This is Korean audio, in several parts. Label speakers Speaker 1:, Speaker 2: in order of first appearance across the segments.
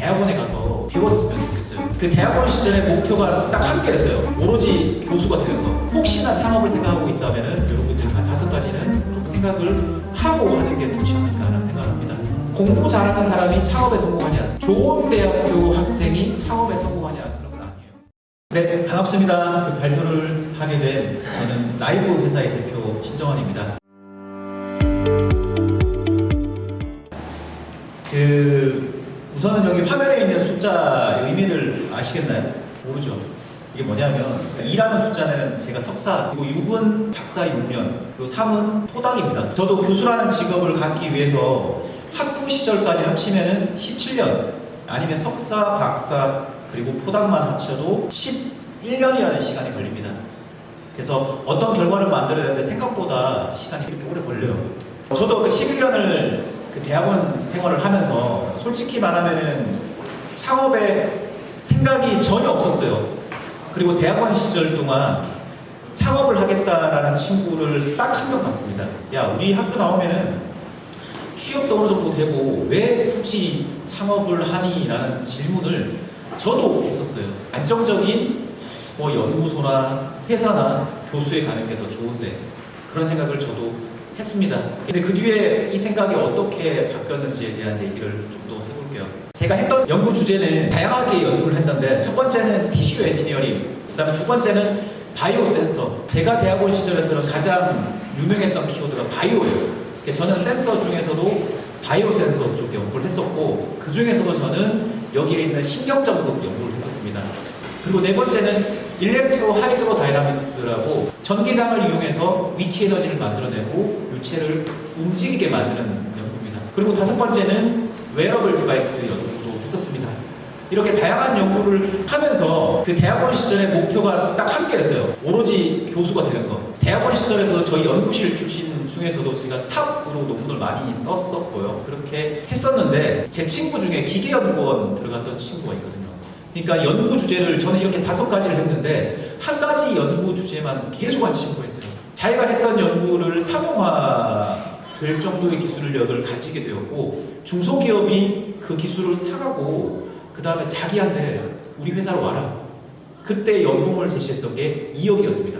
Speaker 1: 대학원에 가서 배웠으면 좋겠어요. 그 대학원 시절의 목표가 딱 한 개였어요. 오로지 교수가 되는 거. 혹시나 창업을 생각하고 있다면 여러분들 한 다섯 가지는 좀 생각을 하고 하는 게 좋지 않을까라는 생각을 합니다. 공부 잘하는 사람이 창업에 성공하냐? 좋은 대학교 학생이 창업에 성공하냐? 그런 건 아니에요. 네, 반갑습니다. 그 발표를 하게 된 저는 라이브 회사의 대표 신정원입니다. 우선은 여기 화면에 있는 숫자 의미를 아시겠나요? 모르죠. 이게 뭐냐면 일하는 숫자는 제가 석사 그리고 6은 박사 6년 그리고 3은 포닥입니다. 저도 교수라는 직업을 갖기 위해서 학부 시절까지 합치면은 17년 아니면 석사, 박사 그리고 포닥만 합쳐도 11년이라는 시간이 걸립니다. 그래서 어떤 결과를 만들어야 되는데 생각보다 시간이 이렇게 오래 걸려요. 저도 그 11년을 그 대학원 생활을 하면서 솔직히 말하면은 창업에 생각이 전혀 없었어요. 그리고 대학원 시절 동안 창업을 하겠다라는 친구를 딱 한 명 봤습니다. 야, 우리 학교 나오면은 취업도 어느 정도 되고 왜 굳이 창업을 하니? 라는 질문을 저도 했었어요. 안정적인 뭐 연구소나 회사나 교수에 가는 게 더 좋은데 그런 생각을 저도 했습니다. 근데 그 뒤에 이 생각이 어떻게 바뀌었는지에 대한 얘기를 좀 더 해볼게요. 제가 했던 연구 주제는 다양하게 연구를 했는데 첫 번째는 티슈 엔지니어링, 그다음에 두 번째는 바이오 센서. 제가 대학원 시절에서는 가장 유명했던 키워드가 바이오예요. 저는 센서 중에서도 바이오 센서 쪽 연구를 했었고 그 중에서도 저는 여기에 있는 신경정독 연구를 했었습니다. 그리고 네 번째는 일렉트로 하이드로 다이나믹스라고 전기장을 이용해서 위치 에너지를 만들어내고 유체를 움직이게 만드는 연구입니다. 그리고 다섯 번째는 웨어러블 디바이스 연구도 했었습니다. 이렇게 다양한 연구를 하면서 그 대학원 시절의 목표가 딱 한 개였어요. 오로지 교수가 되는 거. 대학원 시절에서 저희 연구실 출신 중에서도 제가 탑으로 논문을 많이 썼었고요. 그렇게 했었는데 제 친구 중에 기계연구원 들어갔던 친구가 있거든요. 그러니까 연구 주제를 저는 이렇게 다섯 가지를 했는데 한 가지 연구 주제만 계속 한 친구가 있어요. 자기가 했던 연구를 상용화 될 정도의 기술력을 가지게 되었고 중소기업이 그 기술을 사가고 그 다음에 자기한테 우리 회사로 와라. 그때 연봉을 제시했던 게 2억이었습니다.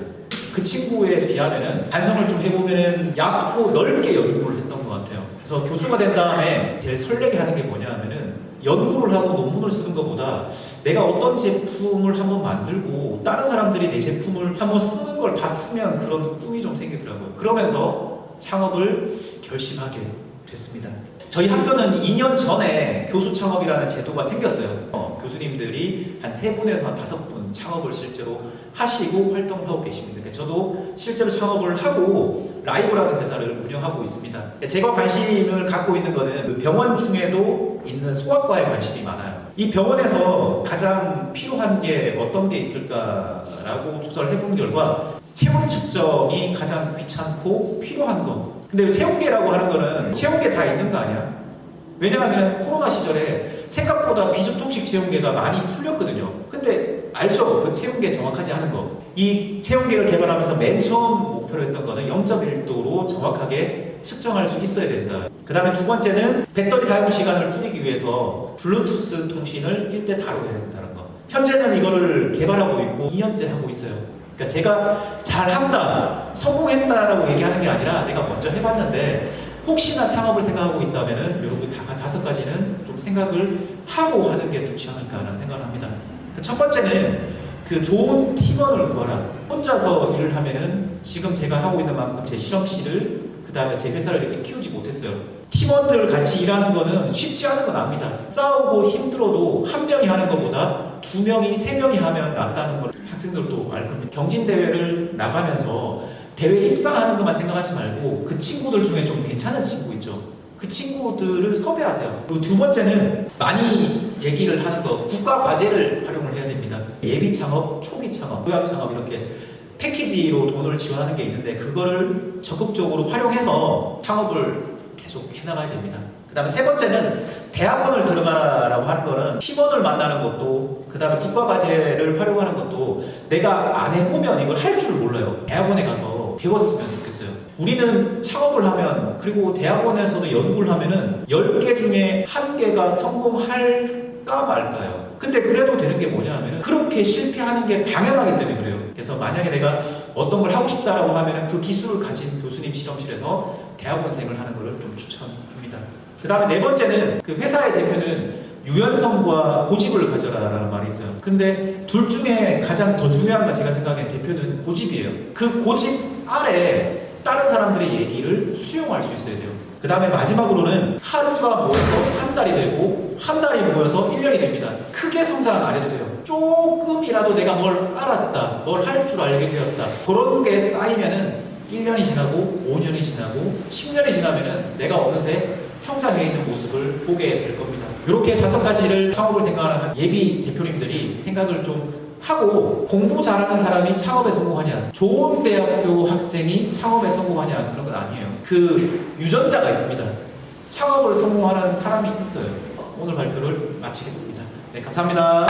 Speaker 1: 그 친구에 비하면은 반성을 좀 해보면은 얕고 넓게 연구를 했던 것 같아요. 그래서 교수가 된 다음에 제일 설레게 하는 게 뭐냐 하면은 연구를 하고 논문을 쓰는 것보다 내가 어떤 제품을 한번 만들고 다른 사람들이 내 제품을 한번 쓰는 걸 봤으면 그런 꿈이 좀 생기더라고요. 그러면서 창업을 결심하게 됐습니다. 저희 학교는 2년 전에 교수 창업이라는 제도가 생겼어요. 어, 교수님들이 한세 분에서 한 다섯 분 창업을 실제로 하시고 활동하고 계십니다. 그러니까 저도 실제로 창업을 하고 라이브라는 회사를 운영하고 있습니다. 제가 관심을 갖고 있는 거는 그 병원 중에도 있는 소아과에 관심이 많아요. 이 병원에서 가장 필요한 게 어떤 게 있을까라고 조사를 해본 결과 체온 측정이 가장 귀찮고 필요한 거. 근데 체온계라고 하는 거는 체온계 다 있는 거 아니야? 왜냐하면 코로나 시절에 생각보다 비접촉식 체온계가 많이 풀렸거든요. 근데 알죠? 그 체온계 정확하지 않은 거. 이 체온계를 개발하면서 맨 처음 목표로 했던 거는 0.1도로 정확하게 측정할 수 있어야 된다. 그 다음에 두 번째는 배터리 사용 시간을 줄이기 위해서 블루투스 통신을 1대 다뤄야 된다는 거. 현재는 이거를 개발하고 있고 2년째 하고 있어요. 그러니까 제가 잘한다, 성공했다라고 얘기하는 게 아니라 내가 먼저 해봤는데 혹시나 창업을 생각하고 있다면은 여러분 다 다섯 가지는 좀 생각을 하고 하는 게 좋지 않을까라는 생각을 합니다. 그 첫 번째는 그 좋은 팀원을 구하라. 혼자서 일을 하면은 지금 제가 하고 있는 만큼 제 실험실을 그 다음에 제 회사를 이렇게 키우지 못했어요. 팀원들 같이 일하는 거는 쉽지 않은 건 압니다. 싸우고 힘들어도 한 명이 하는 것보다 두 명이 세 명이 하면 낫다는 걸 학생들도 알 겁니다. 경진 대회를 나가면서 대회 입상하는 것만 생각하지 말고 그 친구들 중에 좀 괜찮은 친구 있죠. 그 친구들을 섭외하세요. 그리고 두 번째는 많이 얘기를 하는 거 국가 과제를 활용을 해야 됩니다. 예비 창업, 초기 창업, 요약 창업 이렇게 패키지로 돈을 지원하는 게 있는데 그거를 적극적으로 활용해서 창업을 계속 해나가야 됩니다. 그 다음에 세 번째는 대학원을 들어가라라고 하는 거는 팀원을 만나는 것도 그 다음에 국가 과제를 활용하는 것도 내가 안 해보면 이걸 할 줄 몰라요. 대학원에 가서 배웠으면 좋겠어요. 우리는 창업을 하면 그리고 대학원에서도 연구를 하면은 10개 중에 한 개가 성공할 될까 말까요? 근데 그래도 되는 게 뭐냐 하면은 그렇게 실패하는 게 당연하기 때문에 그래요. 그래서 만약에 내가 어떤 걸 하고 싶다라고 하면은 그 기술을 가진 교수님 실험실에서 대학원생을 하는 것을 좀 추천합니다. 그 다음에 네 번째는 그 회사의 대표는 유연성과 고집을 가져라라는 말이 있어요. 근데 둘 중에 가장 더 중요한 건 제가 생각엔 대표는 고집이에요. 그 고집 아래 다른 사람들의 얘기를 수용할 수 있어야 돼요. 그 다음에 마지막으로는 하루가 모여서 한 달이 되고 한 달이 모여서 1년이 됩니다. 크게 성장은 안 해도 돼요. 조금이라도 내가 뭘 알았다, 뭘 할 줄 알게 되었다. 그런 게 쌓이면은 1년이 지나고 5년이 지나고 10년이 지나면은 내가 어느새 성장해 있는 모습을 보게 될 겁니다. 이렇게 다섯 가지를 창업을 생각하는 예비 대표님들이 생각을 좀 하고 공부 잘하는 사람이 창업에 성공하냐. 좋은 대학교 학생이 창업에 성공하냐 그런 건 아니에요. 그 유전자가 있습니다. 창업을 성공하는 사람이 있어요. 오늘 발표를 마치겠습니다. 네 감사합니다